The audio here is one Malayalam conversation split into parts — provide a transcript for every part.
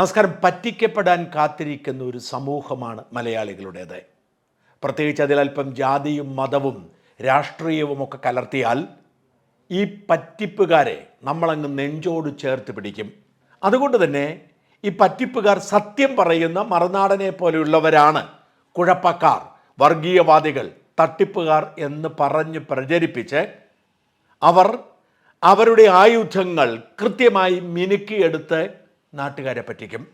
നമസ്കാരം. പറ്റിക്കപ്പെടാൻ കാത്തിരിക്കുന്ന ഒരു സമൂഹമാണ് മലയാളികളുടേത്. പ്രത്യേകിച്ച് അതിലല്പം ജാതിയും മതവും രാഷ്ട്രീയവും ഒക്കെ കലർത്തിയാൽ ഈ പറ്റിപ്പുകാരെ നമ്മളങ്ങ് നെഞ്ചോട് ചേർത്ത് പിടിക്കും. അതുകൊണ്ട് തന്നെ ഈ പറ്റിപ്പുകാർ സത്യം പറയുന്ന മറുനാടനെ പോലെയുള്ളവരാണ് കുഴപ്പക്കാർ വർഗീയവാദികൾ തട്ടിപ്പുകാർ എന്ന് പറഞ്ഞ് പ്രചരിപ്പിച്ച് അവർ അവരുടെ ആയുധങ്ങൾ കൃത്യമായി മിനുക്കിയെടുത്ത് നാട്ടുകാരെ പറ്റിക്കും.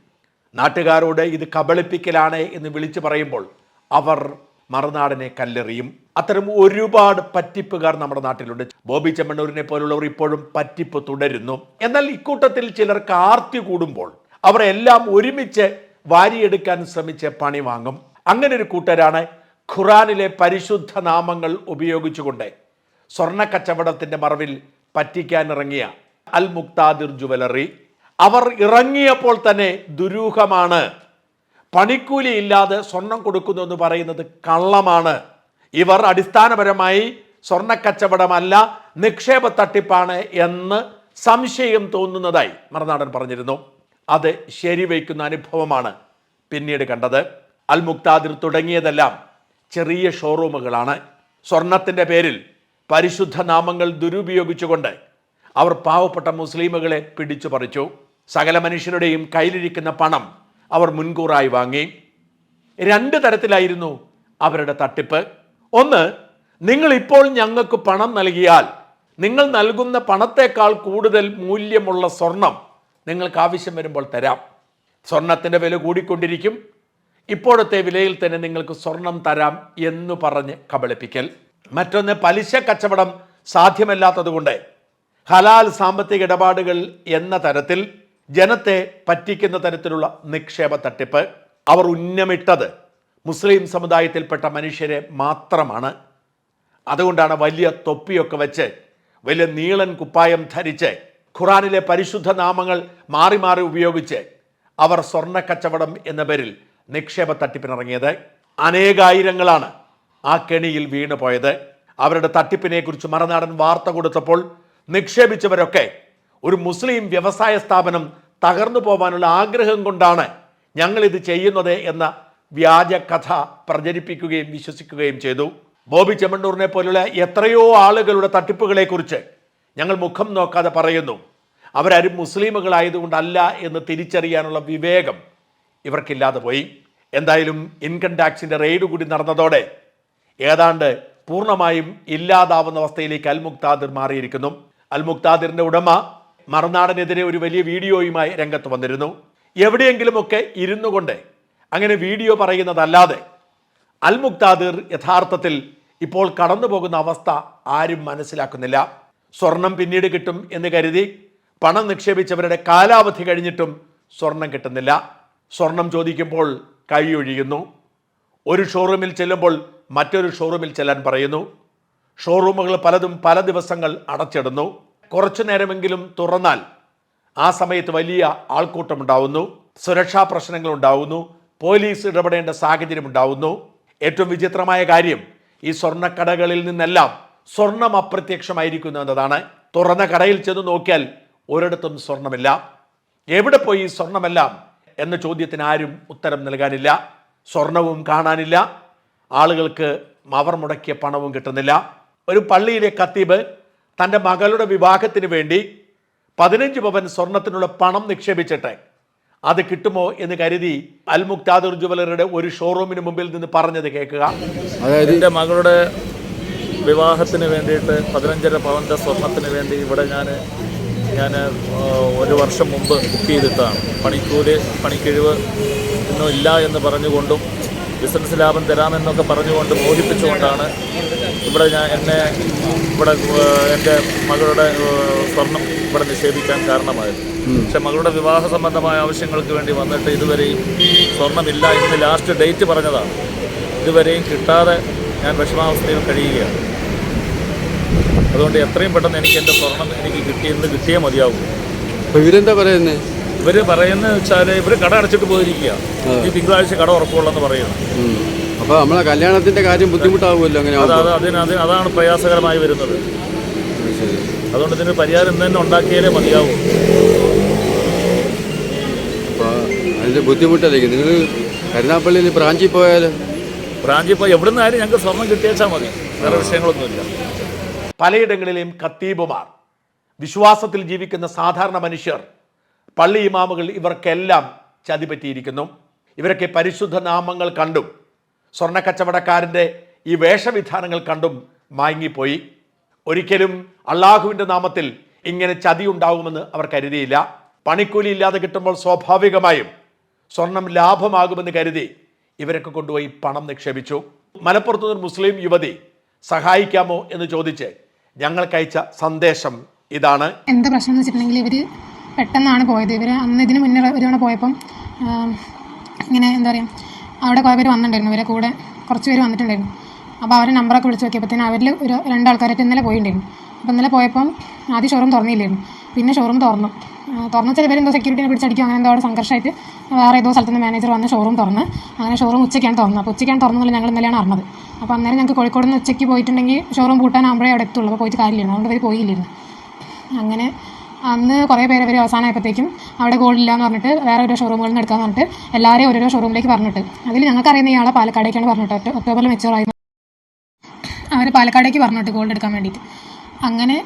നാട്ടുകാരോട് ഇത് കബളിപ്പിക്കലാണ് എന്ന് വിളിച്ചു പറയുമ്പോൾ അവർ മറുനാടനെ കല്ലെറിയും. അത്തരം ഒരുപാട് പറ്റിപ്പുകാർ നമ്മുടെ നാട്ടിലുണ്ട്. ബോബി ചെമ്മണ്ണൂരിനെ പോലുള്ളവർ ഇപ്പോഴും പറ്റിപ്പ് തുടരുന്നു. എന്നാൽ ഇക്കൂട്ടത്തിൽ ചിലർ ആർത്തി കൂടുമ്പോൾ അവരെല്ലാം ഒരുമിച്ച് വാരിയെടുക്കാൻ ശ്രമിച്ച് പണി വാങ്ങും. അങ്ങനെ ഒരു കൂട്ടരാണ് ഖുറാനിലെ പരിശുദ്ധ നാമങ്ങൾ ഉപയോഗിച്ചുകൊണ്ട് സ്വർണ കച്ചവടത്തിന്റെ മറവിൽ പറ്റിക്കാനിറങ്ങിയ അൽ മുക്താദിർ ജുവലറി. അവർ ഇറങ്ങിയപ്പോൾ തന്നെ ദുരൂഹമാണ്. പണിക്കൂലി ഇല്ലാതെ സ്വർണം കൊടുക്കുന്നു എന്ന് പറയുന്നത് കള്ളമാണ്. ഇവർ അടിസ്ഥാനപരമായി സ്വർണക്കച്ചവടമല്ല നിക്ഷേപ തട്ടിപ്പാണ് എന്ന് സംശയം തോന്നുന്നതായി മറുനാടൻ പറഞ്ഞിരുന്നു. അത് ശരിവയ്ക്കുന്ന അനുഭവമാണ് പിന്നീട് കണ്ടത്. അൽ മുക്താദിർ തുടങ്ങിയതെല്ലാം ചെറിയ ഷോറൂമുകളാണ്. സ്വർണത്തിന്റെ പേരിൽ പരിശുദ്ധ നാമങ്ങൾ ദുരുപയോഗിച്ചുകൊണ്ട് അവർ പാവപ്പെട്ട മുസ്ലിമുകളെ പിടിച്ചു പറിച്ചു സകല മനുഷ്യരുടെയും കയ്യിലിരിക്കുന്ന പണം അവർ മുൻകൂറായി വാങ്ങി. രണ്ട് തരത്തിലായിരുന്നു അവരുടെ തട്ടിപ്പ്. ഒന്ന് നിങ്ങൾ ഇപ്പോൾ ഞങ്ങൾക്ക് പണം നൽകിയാൽ നിങ്ങൾ നൽകുന്ന പണത്തേക്കാൾ കൂടുതൽ മൂല്യമുള്ള സ്വർണം നിങ്ങൾക്ക് ആവശ്യം വരുമ്പോൾ തരാം. സ്വർണത്തിന്റെ വില കൂടിക്കൊണ്ടിരിക്കും. ഇപ്പോഴത്തെ വിലയിൽ തന്നെ നിങ്ങൾക്ക് സ്വർണം തരാം എന്ന് പറഞ്ഞ് കബളിപ്പിക്കൽ. മറ്റൊന്ന് പലിശ കച്ചവടം സാധ്യമല്ലാത്തതുകൊണ്ട് ഹലാൽ സാമ്പത്തിക ഇടപാടുകൾ എന്ന തരത്തിൽ ജനത്തെ പറ്റിക്കുന്ന തരത്തിലുള്ള നിക്ഷേപ തട്ടിപ്പ്. അവർ ഉന്നമിട്ടത് മുസ്ലിം സമുദായത്തിൽപ്പെട്ട മനുഷ്യരെ മാത്രമാണ്. അതുകൊണ്ടാണ് വലിയ തൊപ്പിയൊക്കെ വെച്ച് വലിയ നീളൻ കുപ്പായം ധരിച്ച് ഖുറാനിലെ പരിശുദ്ധ നാമങ്ങൾ മാറി മാറി ഉപയോഗിച്ച് അവർ സ്വർണ കച്ചവടം എന്ന പേരിൽ നിക്ഷേപ തട്ടിപ്പിനിറങ്ങിയത്. അനേകായിരങ്ങളാണ് ആ കെണിയിൽ വീണുപോയത്. അവരുടെ തട്ടിപ്പിനെക്കുറിച്ച് കുറിച്ച് മറുനാടൻ വാർത്ത കൊടുത്തപ്പോൾ നിക്ഷേപിച്ചവരൊക്കെ ഒരു മുസ്ലിം വ്യവസായ സ്ഥാപനം തകർന്നു പോകാനുള്ള ആഗ്രഹം കൊണ്ടാണ് ഞങ്ങളിത് ചെയ്യുന്നത് എന്ന വ്യാജ കഥ പ്രചരിപ്പിക്കുകയും വിശ്വസിക്കുകയും ചെയ്തു. ബോബി ചെമ്മണ്ണൂറിനെ പോലുള്ള എത്രയോ ആളുകളുടെ തട്ടിപ്പുകളെക്കുറിച്ച് ഞങ്ങൾ മുഖം നോക്കാതെ പറയുന്നു. അവരാരും മുസ്ലിമുകളായതുകൊണ്ടല്ല എന്ന് തിരിച്ചറിയാനുള്ള വിവേകം ഇവർക്കില്ലാതെ പോയി. എന്തായാലും ഇൻകം ടാക്സിന്റെ റെയ്ഡ് കൂടി നടന്നതോടെ ഏതാണ്ട് പൂർണമായും ഇല്ലാതാവുന്ന അവസ്ഥയിലേക്ക് അൽമുക്താദിർ മാറിയിരിക്കുന്നു. അൽ മുക്താദിറിന്റെ ഉടമ മറുനാടനെതിരെ ഒരു വലിയ വീഡിയോയുമായി രംഗത്ത് വന്നിരുന്നു. എവിടെയെങ്കിലുമൊക്കെ ഇരുന്നു കൊണ്ട് അങ്ങനെ വീഡിയോ പറയുന്നതല്ലാതെ അൽ മുക്താദിർ യഥാർത്ഥത്തിൽ ഇപ്പോൾ കടന്നു പോകുന്ന അവസ്ഥ ആരും മനസ്സിലാക്കുന്നില്ല. സ്വർണം പിന്നീട് കിട്ടും എന്ന് കരുതി പണം നിക്ഷേപിച്ചവരുടെ കാലാവധി കഴിഞ്ഞിട്ടും സ്വർണം കിട്ടുന്നില്ല. സ്വർണം ചോദിക്കുമ്പോൾ കൈയൊഴിയുന്നു. ഒരു ഷോറൂമിൽ ചെല്ലുമ്പോൾ മറ്റൊരു ഷോറൂമിൽ ചെല്ലാൻ പറയുന്നു. ഷോറൂമുകൾ പലതും പല ദിവസങ്ങൾ അടച്ചിടുന്നു. കുറച്ചു നേരമെങ്കിലും തുറന്നാൽ ആ സമയത്ത് വലിയ ആൾക്കൂട്ടം ഉണ്ടാവുന്നു സുരക്ഷാ പ്രശ്നങ്ങൾ ഉണ്ടാവുന്നു പോലീസ് ഇടപെടേണ്ട സാഹചര്യം ഉണ്ടാവുന്നു ഏറ്റവും വിചിത്രമായ കാര്യം ഈ സ്വർണക്കടകളിൽ നിന്നെല്ലാം സ്വർണം അപ്രത്യക്ഷമായിരിക്കുന്നു എന്നതാണ്. തുറന്ന കടയിൽ ചെന്ന് നോക്കിയാൽ ഒരിടത്തും സ്വർണമില്ല. എവിടെ പോയി സ്വർണമെല്ലാം എന്ന ചോദ്യത്തിന് ആരും ഉത്തരം നൽകാനില്ല സ്വർണവും കാണാനില്ല ആളുകൾക്ക് അവർ മുടക്കിയ പണവും കിട്ടുന്നില്ല. ഒരു പള്ളിയിലെ കത്തീബ് തന്റെ മകളുടെ വിവാഹത്തിന് വേണ്ടി പതിനഞ്ച് പവൻ സ്വർണത്തിനുള്ള പണം നിക്ഷേപിച്ചിട്ട്. അത് കിട്ടുമോ എന്ന് കരുതി അൽ മുക്താദുർ ജുവലറുടെ ഒരു ഷോറൂമിന് മുമ്പിൽ നിന്ന് പറഞ്ഞത് കേൾക്കുക. അതായത് എന്റെ മകളുടെ വിവാഹത്തിന് വേണ്ടിയിട്ട് പതിനഞ്ചര പവന്റെ സ്വർണത്തിന് വേണ്ടി ഇവിടെ ഞാൻ ഞാൻ ഒരു വർഷം മുമ്പ് ബുക്ക് ചെയ്തിട്ടാണ്. പണിക്കൂലി പണിക്കിഴിവ് ഒന്നും ഇല്ല എന്ന് പറഞ്ഞുകൊണ്ടും ബിസിനസ് ലാഭം തരാമെന്നൊക്കെ പറഞ്ഞുകൊണ്ട് മോഹിപ്പിച്ചുകൊണ്ടാണ് ഇവിടെ ഞാൻ എന്നെ ഇവിടെ എന്റെ മകളുടെ സ്വർണം ഇവിടെ നിക്ഷേപിക്കാൻ കാരണമായത്. പക്ഷെ മകളുടെ വിവാഹ സംബന്ധമായ ആവശ്യങ്ങൾക്ക് വേണ്ടി വന്നിട്ട് ഇതുവരെയും സ്വർണമില്ല ഇന്ന് ലാസ്റ്റ് ഡേറ്റ് പറഞ്ഞതാണ്. ഇതുവരെയും കിട്ടാതെ ഞാൻ വിഷമാവസ്ഥയിൽ കഴിയുകയാണ്. അതുകൊണ്ട് എത്രയും പെട്ടെന്ന് എനിക്ക് എന്റെ സ്വർണം എനിക്ക് കിട്ടിയെന്ന് കിട്ടിയേ മതിയാവും. അപ്പൊ ഇവരെന്താ പറയുന്നത് ഇവർ പറയുന്നത് വെച്ചാൽ ഇവർ കട അടച്ചിട്ട് പോയിരിക്കുക. ഈ തിങ്കളാഴ്ച കട ഉറപ്പുള്ളെന്ന് പറയുന്നു. അപ്പോൾ നമ്മളെ കല്യാണത്തിന്റെ കാര്യം ബുദ്ധിമുട്ടാവുമല്ലോ അങ്ങനെ അത് ആവുമ്പോ. അത് അതിന് അതാണ് പ്രയാസകരമായി വരുന്നത്. അതുകൊണ്ട് ഇതിന് പരിഹാരം ഇന്ന് തന്നെ ഉണ്ടാക്കിയാലേ മതിയാവൂ. ബുദ്ധിമുട്ടല്ലേ? നിങ്ങൾ കരുനാപ്പള്ളിയിൽ ബ്രാഞ്ചിൽ പോയാൽ ബ്രാഞ്ചിൽ പോയി എവിടെ നിന്നായാലും ഞങ്ങൾക്ക് സ്വർണം കിട്ടിയേച്ചാൽ മതി. വേറെ വിഷയങ്ങളൊന്നുമില്ല. പലയിടങ്ങളിലെയും ഖത്തീബുമാർ വിശ്വാസത്തിൽ ജീവിക്കുന്ന സാധാരണ മനുഷ്യർ പള്ളി ഇമാമുകൾ ഇവർക്കെല്ലാം ചതി പറ്റിയിരിക്കുന്നു ഇവരൊക്കെ പരിശുദ്ധ നാമങ്ങൾ കണ്ടും സ്വർണക്കച്ചവടക്കാരന്റെ ഈ വേഷവിധാനങ്ങൾ കണ്ടും മയങ്ങിപ്പോയി. ഒരിക്കലും അള്ളാഹുവിന്റെ നാമത്തിൽ ഇങ്ങനെ ചതി ഉണ്ടാകുമെന്ന് അവർ കരുതിയില്ല. പണിക്കൂലി ഇല്ലാതെ കിട്ടുമ്പോൾ സ്വാഭാവികമായും സ്വർണം ലാഭമാകുമെന്ന് കരുതി ഇവരൊക്കെ കൊണ്ടുപോയി പണം നിക്ഷേപിച്ചു. മലപ്പുറത്തു നിന്ന് മുസ്ലിം യുവതി സഹായിക്കാമോ? എന്ന് ചോദിച്ച് ഞങ്ങൾക്കയച്ച സന്ദേശം ഇതാണ്. എന്താ പ്രശ്നം എന്ന് വെച്ചിട്ടുണ്ടെങ്കിൽ ഇവർ പെട്ടെന്നാണ് പോയത്. ഇവർ അന്ന് ഇതിന് മുന്നേ ഒരു പോയപ്പം ഇങ്ങനെ എന്താ പറയുക അവിടെ കുറേ പേര് വന്നിട്ടുണ്ടായിരുന്നു. ഇവരെ കൂടെ കുറച്ച് പേര് വന്നിട്ടുണ്ടായിരുന്നു. അപ്പോൾ അവരെ നമ്പറൊക്കെ വിളിച്ച് നോക്കിയപ്പോഴത്തേന് അവരിൽ ഒരു രണ്ടാൾക്കാരായിട്ട് ഇന്നലെ പോയിട്ടുണ്ടായിരുന്നു അപ്പോൾ ഇന്നലെ പോയപ്പം ആദ്യം ഷോറൂം തുറന്നില്ലായിരുന്നു. പിന്നെ ഷോറൂം തുറന്നു. തുറന്ന തുറന്നു വെച്ചാൽ ഇവരെന്തോ സെക്യൂരിറ്റിനെ പിടിച്ചടിക്കും അങ്ങനെ എന്തോ അവിടെ സംഘർഷമായിട്ട് വേറെ ഏതോ സ്ഥലത്തുനിന്ന് മാനേജർ വന്ന് ഷോറൂം തുറന്ന്. അങ്ങനെ ഷോറൂം ഉച്ചയ്ക്കാണ് തുറന്നത്. അപ്പോൾ ഉച്ചയ്ക്കാണ് തുറന്നതല്ല ഞങ്ങൾ ഇന്നലെയാണ് അറിഞ്ഞത്. അപ്പോൾ അന്നേരം ഞങ്ങൾക്ക് കോഴിക്കോട് നിന്ന് ഉച്ചയ്ക്ക് പോയിട്ടുണ്ടെങ്കിൽ ഷോറൂം പൂട്ടാനാകുമ്പോഴേ അവിടെ എത്തുള്ളൂ. അപ്പോൾ പോയിട്ട് കാര്യമില്ല അതുകൊണ്ട് അവർ പോയില്ലായിരുന്നു. അങ്ങനെ അന്ന് കുറേ പേര് അവർ അവസാനമായപ്പോഴത്തേക്കും അവിടെ ഗോൾഡ് എന്ന് പറഞ്ഞിട്ട് വേറെ ഓരോ ഷോറൂമുകളിൽ നിന്ന് എടുക്കാന്ന് പറഞ്ഞിട്ട് എല്ലാവരെയും ഓരോരോ ഷോറൂമിലേക്ക് പറഞ്ഞിട്ട്. അതിൽ ഞങ്ങൾക്കറിയുന്ന ഇയാളെ പാലക്കാടേക്കാണ് പറഞ്ഞിട്ട് ഒക്ടോ- ഒക്ടോബറിൽ മെച്ചൂർ ആയിരുന്നു അവർ പാലക്കാടേക്ക് പറഞ്ഞിട്ട് ഗോൾഡ് എടുക്കാൻ വേണ്ടിയിട്ട്. അങ്ങനെ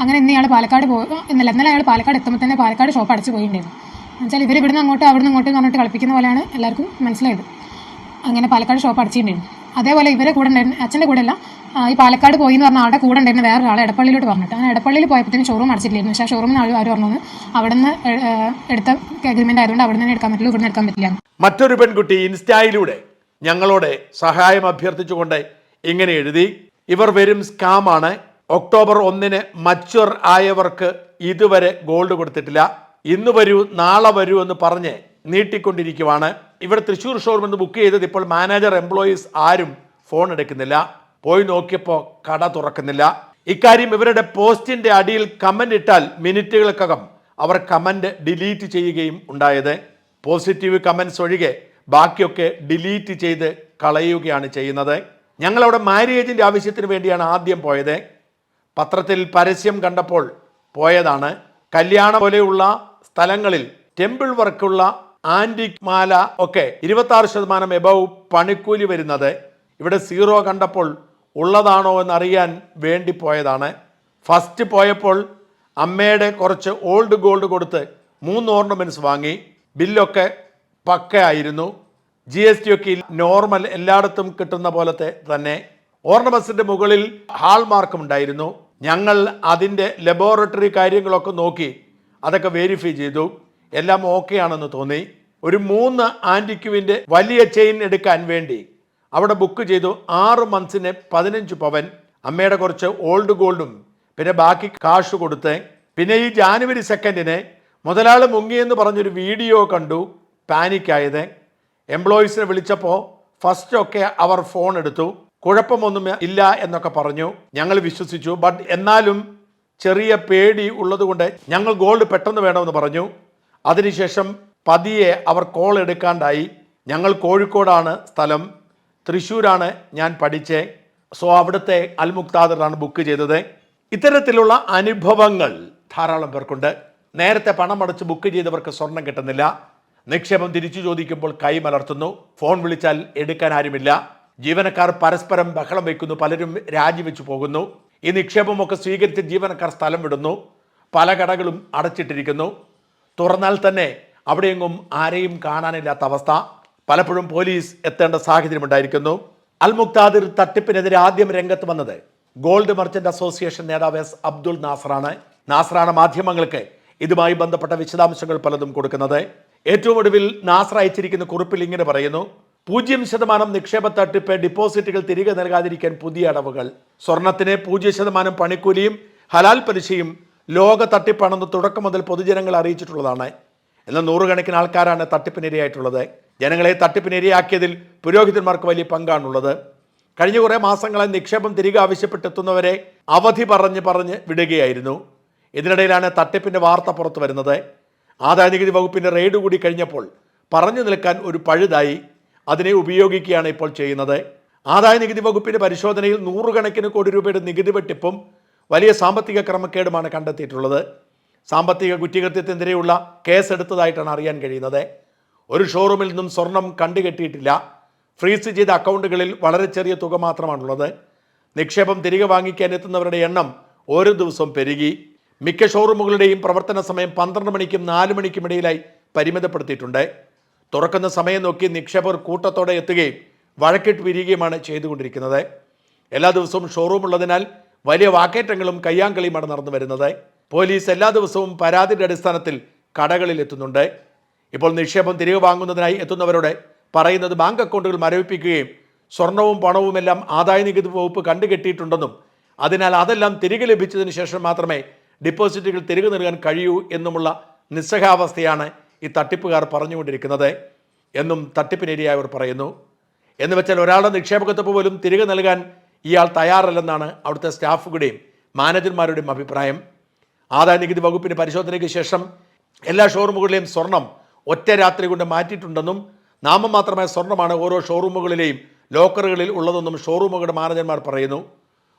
അങ്ങനെ ഇന്ന് ഇയാൾ പാലക്കാട് പോയി ഇന്നലെ ഇന്നലെ അയാൾ പാലക്കാട് എത്തുമ്പോൾ തന്നെ പാലക്കാട് ഷോപ്പ് അടച്ച് പോയിട്ടുണ്ടായിരുന്നു എന്നുവെച്ചാൽ ഇവർ ഇവിടുന്ന് അങ്ങോട്ട് അവിടുന്ന് ഇങ്ങോട്ട് പറഞ്ഞിട്ട് കളിപ്പിക്കുന്ന പോലെയാണ് എല്ലാവർക്കും മനസ്സിലായത്. അങ്ങനെ പാലക്കാട് ഷോപ്പ് അടച്ചിട്ടുണ്ടായിരുന്നു. അതേപോലെ ഇവരെ കൂടെ ഉണ്ടായിരുന്നു അച്ഛന്റെ കൂടെ അല്ല ഈ പാലക്കാട് പോയി എന്ന് പറഞ്ഞാൽ അവിടെ കൂടെ ഉണ്ടായിരുന്ന വേറെ ഒരാളെ എടപ്പള്ളിയിലോട്ട് പറഞ്ഞിട്ട്. അങ്ങനെ എടപ്പള്ളിയിൽ പോയപ്പോഴത്തേനും ഷോറൂം അടച്ചിട്ടില്ലായിരുന്നു. പക്ഷേ ഷോറൂമിൽ ആരും ആര് പറഞ്ഞു അവിടെ നിന്ന് എടുത്ത അഗ്രിമെന്റ് ആയതുകൊണ്ട് അവിടെ നിന്ന് എടുക്കാൻ പറ്റില്ല ഇവിടെ എടുക്കാൻ പറ്റില്ല. മറ്റൊരു പെൺകുട്ടി ഇൻസ്റ്റായിലൂടെ ഞങ്ങളോട് സഹായം അഭ്യർത്ഥിച്ചുകൊണ്ട് ഇങ്ങനെ എഴുതി ഇവർ വെറും സ്കാമാണ് ഒക്ടോബർ ഒന്നിന് മച്വർ ആയവർക്ക് ഇതുവരെ ഗോൾഡ് കൊടുത്തിട്ടില്ല. ഇന്ന് വരൂ നാളെ വരൂ എന്ന് പറഞ്ഞ് നീട്ടിക്കൊണ്ടിരിക്കുവാണ്. ഇവിടെ തൃശ്ശൂർ ഷോറൂമിൽ നിന്ന് ബുക്ക് ചെയ്തത് ഇപ്പോൾ മാനേജർ എംപ്ലോയീസ് ആരും ഫോൺ എടുക്കുന്നില്ല. പോയി നോക്കിയപ്പോൾ കട തുറക്കുന്നില്ല. ഇക്കാര്യം ഇവരുടെ പോസ്റ്റിന്റെ അടിയിൽ കമന്റ് ഇട്ടാൽ മിനിറ്റുകൾക്കകം അവർ കമന്റ് ഡിലീറ്റ് ചെയ്യുകയും ഉണ്ടായത്. പോസിറ്റീവ് കമന്റ്സ് ഒഴികെ ബാക്കിയൊക്കെ ഡിലീറ്റ് ചെയ്ത് കളയുകയാണ് ചെയ്യുന്നത്. ഞങ്ങളവിടെ മാരേജിന്റെ ആവശ്യത്തിന് വേണ്ടിയാണ് ആദ്യം പോയത്. പത്രത്തിൽ പരസ്യം കണ്ടപ്പോൾ പോയതാണ്. കല്യാണം പോലെയുള്ള സ്ഥലങ്ങളിൽ ടെമ്പിൾ വർക്കുള്ള ആന്റിക് മാല ഒക്കെ ഇരുപത്താറ് ശതമാനം എബവ് പണിക്കൂലി വരുന്നത്. ഇവിടെ സീറോ കണ്ടപ്പോൾ ഉള്ളതാണോ എന്നറിയാൻ വേണ്ടി പോയതാണ്. ഫസ്റ്റ് പോയപ്പോൾ അമ്മയുടെ കുറച്ച് ഓൾഡ് ഗോൾഡ് കൊടുത്ത് മൂന്ന് ഓർണമെന്റ്സ് വാങ്ങി. ബില്ലൊക്കെ പക്കയായിരുന്നു. ജി എസ് ടി ഒക്കെ നോർമൽ എല്ലായിടത്തും കിട്ടുന്ന പോലത്തെ തന്നെ. ഓർണമെൻസിന്റെ മുകളിൽ ഹാൾ മാർക്കും ഉണ്ടായിരുന്നു. ഞങ്ങൾ അതിന്റെ ലബോറട്ടറി കാര്യങ്ങളൊക്കെ നോക്കി. അതൊക്കെ വെരിഫൈ ചെയ്തു. എല്ലാം ഓക്കെ ആണെന്ന് തോന്നി. ഒരു മൂന്ന് ആന്റിക്യുവിന്റെ വലിയ ചെയിൻ എടുക്കാൻ വേണ്ടി അവിടെ ബുക്ക് ചെയ്തു ആറ് മന്ത്സിന് പതിനഞ്ച് പവൻ അമ്മയുടെ കുറച്ച് ഓൾഡ് ഗോൾഡും പിന്നെ ബാക്കി കാശ് കൊടുത്ത് പിന്നെ ഈ ജാനുവരി സെക്കൻഡിന് മുതലാളി മുങ്ങിയെന്ന് പറഞ്ഞൊരു വീഡിയോ കണ്ടു പാനിക്കായത് എംപ്ലോയീസിനെ വിളിച്ചപ്പോൾ ഫസ്റ്റ് ഒക്കെ അവർ ഫോൺ എടുത്തു. കുഴപ്പമൊന്നും ഇല്ല എന്നൊക്കെ പറഞ്ഞു. ഞങ്ങൾ വിശ്വസിച്ചു. ബട്ട് എന്നാലും ചെറിയ പേടി ഉള്ളതുകൊണ്ട് ഞങ്ങൾ ഗോൾഡ് പെട്ടെന്ന് വേണമെന്ന് പറഞ്ഞു. അതിനുശേഷം പതിയെ അവർ കോൾ എടുക്കാണ്ടായി. ഞങ്ങൾ കോഴിക്കോടാണ് സ്ഥലം. തൃശ്ശൂരാണ് ഞാൻ പഠിച്ചേ. സോ അവിടുത്തെ അൽ മുക്താദറാണ് ബുക്ക് ചെയ്തത്. ഇത്തരത്തിലുള്ള അനുഭവങ്ങൾ ധാരാളം പേർക്കുണ്ട്. നേരത്തെ പണം അടച്ച് ബുക്ക് ചെയ്തവർക്ക് സ്വർണം കിട്ടുന്നില്ല. നിക്ഷേപം തിരിച്ചു ചോദിക്കുമ്പോൾ കൈ മലർത്തുന്നു. ഫോൺ വിളിച്ചാൽ എടുക്കാൻ ആരുമില്ല. ജീവനക്കാർ പരസ്പരം ബഹളം വയ്ക്കുന്നു പലരും രാജിവെച്ചു പോകുന്നു. ഈ നിക്ഷേപമൊക്കെ സ്വീകരിച്ച് ജീവനക്കാർ സ്ഥലം വിടുന്നു. പല കടകളും അടച്ചിട്ടിരിക്കുന്നു. തുറന്നാൽ തന്നെ അവിടെയെങ്ങും ആരെയും കാണാനില്ലാത്ത അവസ്ഥ. പലപ്പോഴും പോലീസ് എത്തേണ്ട സാഹചര്യമുണ്ടായിരിക്കുന്നു. അൽ മുക്താദിർ തട്ടിപ്പിനെതിരെ ആദ്യം രംഗത്ത് വന്നത് ഗോൾഡ് മർച്ചന്റ് അസോസിയേഷൻ നേതാവ് എസ് അബ്ദുൾ നാസറാണ്. നാസറാണ് മാധ്യമങ്ങൾക്ക് ഇതുമായി ബന്ധപ്പെട്ട വിശദാംശങ്ങൾ പലതും കൊടുക്കുന്നത്. ഏറ്റവും ഒടുവിൽ നാസർ അയച്ചിരിക്കുന്ന കുറിപ്പിൽ ഇങ്ങനെ പറയുന്നു പൂജ്യം ശതമാനം നിക്ഷേപ തട്ടിപ്പ് ഡിപ്പോസിറ്റുകൾ തിരികെ നൽകാതിരിക്കാൻ പുതിയ അടവുകൾ. സ്വർണത്തിന് പൂജ്യം ശതമാനം പണിക്കൂലിയും ഹലാൽ പലിശയും ലോക തട്ടിപ്പാണെന്ന് തുടക്കം മുതൽ പൊതുജനങ്ങൾ അറിയിച്ചിട്ടുള്ളതാണ്. എന്നാൽ നൂറുകണക്കിന് ആൾക്കാരാണ് തട്ടിപ്പിനിരയായിട്ടുള്ളത്. ജനങ്ങളെ തട്ടിപ്പിനിരയാക്കിയതിൽ പുരോഹിതന്മാർക്ക് വലിയ പങ്കാണുള്ളത്. കഴിഞ്ഞ കുറേ മാസങ്ങളെ നിക്ഷേപം തിരികെ ആവശ്യപ്പെട്ടെത്തുന്നവരെ അവധി പറഞ്ഞ് പറഞ്ഞ് വിടുകയായിരുന്നു. ഇതിനിടയിലാണ് തട്ടിപ്പിന്റെ വാർത്ത പുറത്തു വരുന്നത്. ആദായ നികുതി വകുപ്പിന്റെ റെയ്ഡ് കൂടി കഴിഞ്ഞപ്പോൾ പറഞ്ഞു നിൽക്കാൻ ഒരു പഴുതായി. അതിനെ ഉപയോഗിക്കുകയാണ് ഇപ്പോൾ ചെയ്യുന്നത്. ആദായ നികുതി വകുപ്പിന്റെ പരിശോധനയിൽ നൂറുകണക്കിന് കോടി രൂപയുടെ നികുതി വെട്ടിപ്പും വലിയ സാമ്പത്തിക ക്രമക്കേടുമാണ് കണ്ടെത്തിയിട്ടുള്ളത്. സാമ്പത്തിക കുറ്റകൃത്യത്തിനെതിരെയുള്ള കേസെടുത്തതായിട്ടാണ് അറിയാൻ കഴിയുന്നത്. ഒരു ഷോറൂമിൽ നിന്നും സ്വർണം കണ്ടുകെട്ടിയിട്ടില്ല ഫ്രീസ് ചെയ്ത അക്കൗണ്ടുകളിൽ വളരെ ചെറിയ തുക മാത്രമാണുള്ളത്. നിക്ഷേപം തിരികെ വാങ്ങിക്കാൻ എത്തുന്നവരുടെ എണ്ണം ഓരോ ദിവസവും പെരുകി. മിക്ക ഷോറൂമുകളുടെയും പ്രവർത്തന സമയം പന്ത്രണ്ട് മണിക്കും നാല് മണിക്കും ഇടയിലായി പരിമിതപ്പെടുത്തിയിട്ടുണ്ട്. തുറക്കുന്ന സമയം നോക്കി നിക്ഷേപർ കൂട്ടത്തോടെ എത്തുകയും വഴക്കിട്ട് പിരിയുകയുമാണ് ചെയ്തുകൊണ്ടിരിക്കുന്നത്. എല്ലാ ദിവസവും ഷോറൂം ഉള്ളതിനാൽ വലിയ വാക്കേറ്റങ്ങളും കയ്യാങ്കളിയുമാണ് നടന്നു വരുന്നത്. പോലീസ് എല്ലാ ദിവസവും പരാതിയുടെ അടിസ്ഥാനത്തിൽ കടകളിൽ എത്തുന്നുണ്ട്. ഇപ്പോൾ നിക്ഷേപം തിരികെ വാങ്ങുന്നതിനായി എത്തുന്നവരോട് പറയുന്നത് ബാങ്ക് അക്കൗണ്ടുകൾ മരവിപ്പിക്കുകയും സ്വർണവും പണവും എല്ലാം ആദായ നികുതി വകുപ്പ് കണ്ടുകെട്ടിയിട്ടുണ്ടെന്നും അതിനാൽ അതെല്ലാം തിരികെ ലഭിച്ചതിന് ശേഷം മാത്രമേ ഡിപ്പോസിറ്റുകൾ തിരികെ നൽകാൻ കഴിയൂ എന്നുമുള്ള നിസ്സഹാവസ്ഥയാണ് ഈ തട്ടിപ്പുകാർ പറഞ്ഞുകൊണ്ടിരിക്കുന്നത് എന്നും തട്ടിപ്പിനിരയായവർ പറയുന്നു. എന്ന് വെച്ചാൽ ഒരാളുടെ നിക്ഷേപകത്വപ്പ് പോലും തിരികെ നൽകാൻ ഇയാൾ തയ്യാറല്ലെന്നാണ് അവിടുത്തെ സ്റ്റാഫുകളുടെയും മാനേജർമാരുടെയും അഭിപ്രായം. ആദായ നികുതി വകുപ്പിന്റെ പരിശോധനയ്ക്ക് ശേഷം എല്ലാ ഷോറൂമുകളിലെയും സ്വർണം ഒറ്റ രാത്രി കൊണ്ട് മാറ്റിയിട്ടുണ്ടെന്നും നാമം മാത്രമായ സ്വർണമാണ് ഓരോ ഷോറൂമുകളിലെയും ലോക്കറുകളിൽ ഉള്ളതെന്നും ഷോറൂമുകളുടെ മാനേജർമാർ പറയുന്നു.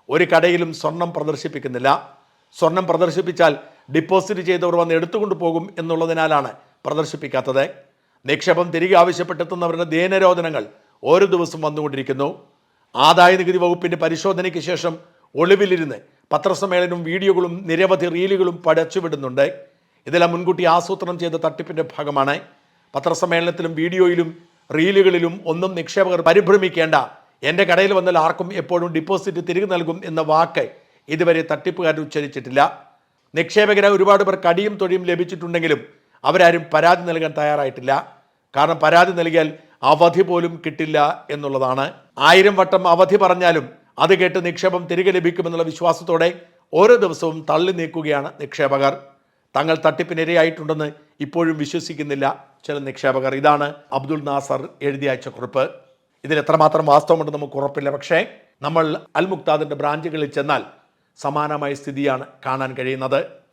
ഒരു കടയിലും സ്വർണം പ്രദർശിപ്പിക്കുന്നില്ല. സ്വർണം പ്രദർശിപ്പിച്ചാൽ ഡിപ്പോസിറ്റ് ചെയ്തവർ വന്ന് എടുത്തുകൊണ്ട് പോകും എന്നുള്ളതിനാലാണ് പ്രദർശിപ്പിക്കാത്തത്. നിക്ഷേപം തിരികെ ആവശ്യപ്പെട്ടെത്തുന്നവരുടെ ദീനരോധനങ്ങൾ ഓരോ ദിവസം വന്നുകൊണ്ടിരിക്കുന്നു. ആദായ നികുതി വകുപ്പിന്റെ പരിശോധനയ്ക്ക് ശേഷം ഒളിവിലിരുന്ന് പത്രസമ്മേളനവും വീഡിയോകളും നിരവധി റീലുകളും പടച്ചുവിടുന്നുണ്ട്. ഇതെല്ലാം മുൻകൂട്ടി ആസൂത്രണം ചെയ്ത തട്ടിപ്പിന്റെ ഭാഗമാണ്. പത്രസമ്മേളനത്തിലും വീഡിയോയിലും റീലുകളിലും ഒന്നും നിക്ഷേപകർ പരിഭ്രമിക്കേണ്ട. എന്റെ കടയിൽ വന്നാൽ ആർക്കും എപ്പോഴും ഡിപ്പോസിറ്റ് തിരികെ നൽകും എന്ന വാക്ക് ഇതുവരെ തട്ടിപ്പുകാർ ഉച്ചരിച്ചിട്ടില്ല. നിക്ഷേപകരെ ഒരുപാട് പേർ കടിയും തൊഴിയും ലഭിച്ചിട്ടുണ്ടെങ്കിലും അവരാരും പരാതി നൽകാൻ തയ്യാറായിട്ടില്ല. കാരണം പരാതി നൽകിയാൽ അവധി പോലും കിട്ടില്ല എന്നുള്ളതാണ്. ആയിരം വട്ടം അവധി പറഞ്ഞാലും അത് കേട്ട് നിക്ഷേപം തിരികെ ലഭിക്കുമെന്നുള്ള വിശ്വാസത്തോടെ ഓരോ ദിവസവും തള്ളി നീക്കുകയാണ് നിക്ഷേപകർ. തങ്ങൾ തട്ടിപ്പിനിരയായിട്ടുണ്ടെന്ന് ഇപ്പോഴും വിശ്വസിക്കുന്നില്ല ചില നിക്ഷേപകർ. ഇതാണ് അബ്ദുൽ നാസർ എഴുതി അയച്ച കുറിപ്പ് ഇതിൽ എത്രമാത്രം വാസ്തവമുണ്ടെന്ന് നമുക്ക് ഉറപ്പില്ല. പക്ഷേ നമ്മൾ അൽ മുക്താദിന്റെ ബ്രാഞ്ചുകളിൽ ചെന്നാൽ സമാനമായ സ്ഥിതിയാണ് കാണാൻ കഴിയുന്നത്.